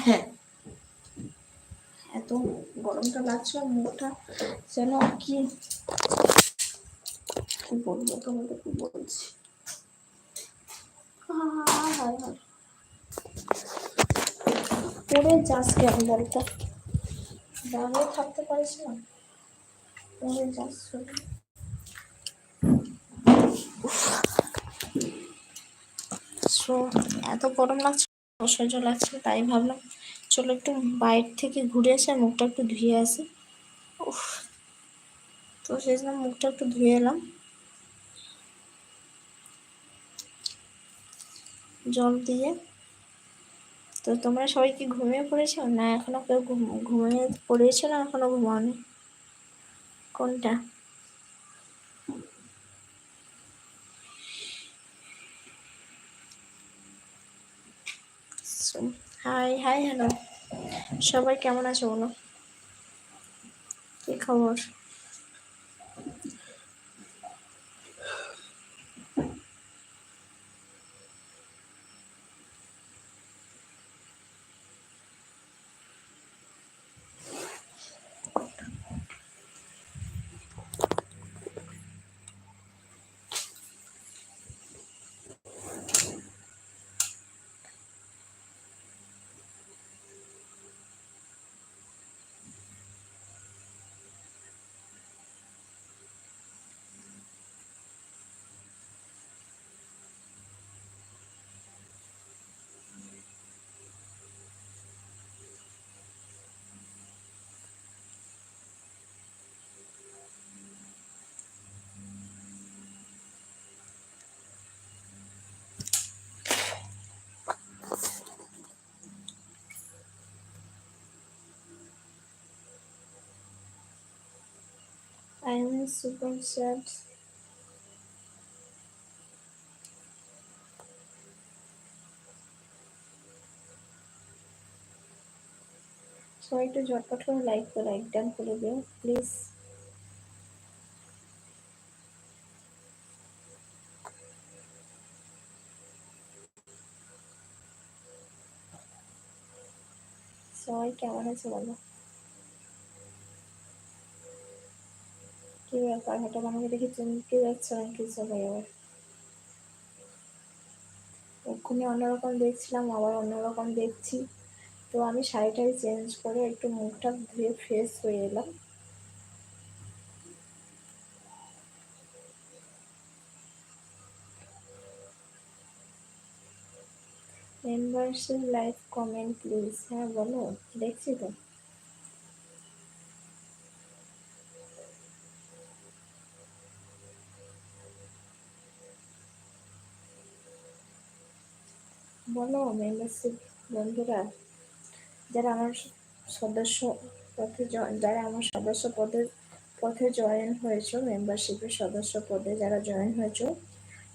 এত গরমটা লাগছে মুখটা যেন কি কি বলব তোমাকে, কি বলছি? পড়ে যাস কেন বলতো? দাঁড়িয়ে থাকতে পারিস না? পড়ে যাস এত গরম লাগছে। অসহ্য লাগছে তাই ভাবলাম, চলো একটু বাইর থেকে ঘুরে আসে মুখটা একটু ধুয়ে আসি। উফ, তো সেই জন্য মুখটা একটু ধুয়ে এলাম। জল দিয়ে। তো তোমরা সবাই কি ঘুমিয়ে পড়েছো? না, এখনও কেউ ঘুমিয়ে পড়েছো না, এখনও ঘুমাওনি? কোনটা? Hi hi hello. সবাই কেমন আছে বলো? কি খবর? I am super sad. সবাই একটু ঝটপট করে লাইক করে লাইক ডান করে দিও প্লিজ সবাই কেমন আছে বলো ব্যাপার হঠাৎ আমাকে দেখে চমকে যাচ্ছে নাকি সবাই আবার এক্ষুনি অন্যরকম দেখছিলাম, আবার অন্যরকম দেখছি। তো আমি শাড়িটাই চেঞ্জ করে একটু মুখটা ধুয়ে ফ্রেশ হয়ে এলাম। মেম্বারশিপ লাইক কমেন্ট প্লিজ হ্যাঁ বলো, দেখছি তো। বলো, মেম্বারশিপ বন্ধুরা, যারা আমার সদস্য পথে যারা আমার সদস্য পদে, পথে জয়েন হয়েছো, মেম্বারশিপের সদস্য পদে যারা জয়েন হয়েছো,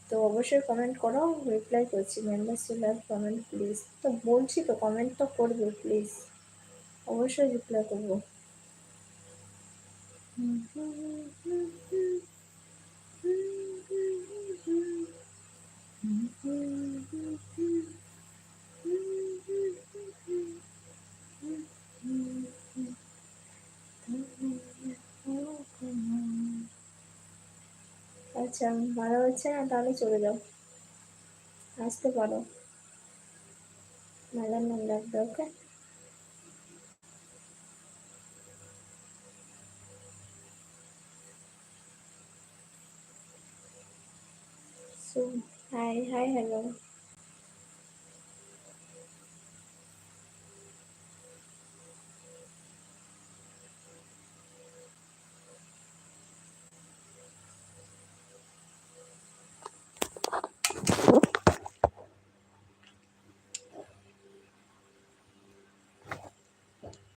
তো অবশ্যই কমেন্ট করো রিপ্লাই করছি, মেম্বারশিপ আর কমেন্ট প্লিজ তো বলছি তো কমেন্ট তো করবে প্লিজ অবশ্যই রিপ্লাই করব। হুম হুম হুম। আচ্ছা ভালো হচ্ছে না? তাহলে চলে যাও। আসতে পারো। মেলার নাম লাগবে ওকে? High high hello.